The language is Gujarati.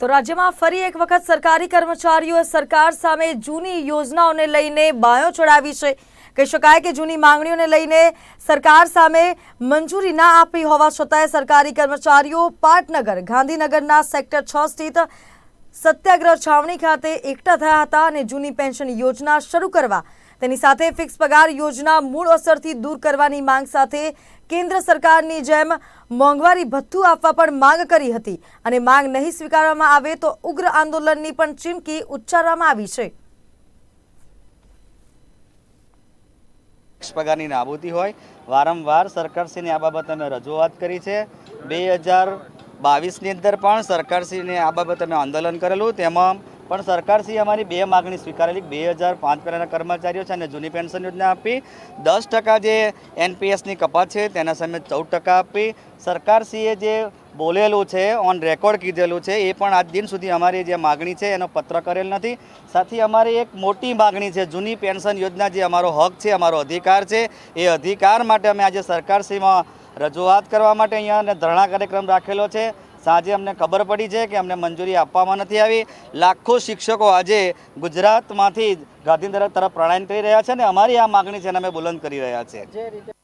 તો રાજ્યમાં ફરી એક વખત સરકારી કર્મચારીઓએ સરકાર સામે જૂની યોજનાઓને લઈને બાયો ચડાવી છે. કહી શકાય કે જૂની માંગણીઓને લઈને સરકાર સામે મંજૂરી ના આપી હોવા છતાંય સરકારી કર્મચારીઓ પાટનગર, ગાંધીનગરના સેક્ટર છ સ્થિત સત્યાગ્રહ છાવણી ખાતે એકઠા થયા હતા અને જૂની પેન્શન યોજના શરૂ કરવા તેની સાથે ફિક્સ પગાર યોજના મૂળ અસરથી દૂર કરવાની માંગ સાથે કેન્દ્ર સરકારની જેમ મોંઘવારી ભથ્થું આપવા પણ માંગ કરી હતી. અને માંગ નહીં સ્વીકારવામાં આવે તો ઉગ્ર આંદોલનની પણ ચીમકી ઉચ્ચારવામાં આવી છે. પગારની નાબૂદી હોય, વારંવાર સરકારશ્રીને આ બાબતે અમે રજૂઆત કરી છે. બે હજાર બાવીસની અંદર પણ સરકારશ્રીને આ બાબતે અમે આંદોલન કરેલું. તેમાં પણ સરકારશ્રીએ અમારી બે માગણી સ્વીકારેલી. બે હજાર પાંચ પહેલાંના કર્મચારીઓ છે અને જૂની પેન્શન યોજના આપી. દસ ટકા જે એનપીએસની કપાત છે તેના સામે ચૌદ ટકા આપી. સરકારશ્રીએ જે બોલેલું છે ઓન રેકોર્ડ કીધેલું છે, એ પણ આજ દિન સુધી અમારી જે માગણી છે એનો પત્ર કરેલ નથી. સાથે અમારી એક મોટી માગણી છે, જૂની પેન્શન યોજના જે અમારો હક છે, અમારો અધિકાર છે, એ અધિકાર માટે અમે આજે સરકારશ્રીમાં રજૂઆત કરવા માટે અહીંયા અને ધરણા કાર્યક્રમ રાખેલો છે. સાંજે અમને ખબર પડી છે કે અમને મંજૂરી આપવામાં નથી આવી. લાખો શિક્ષકો આજે ગુજરાતમાંથી ગાંધીનગર તરફ પ્રણાયન કરી રહ્યા છે અને અમારી આ માગણી છે એને અમે બુલંદ કરી રહ્યા છે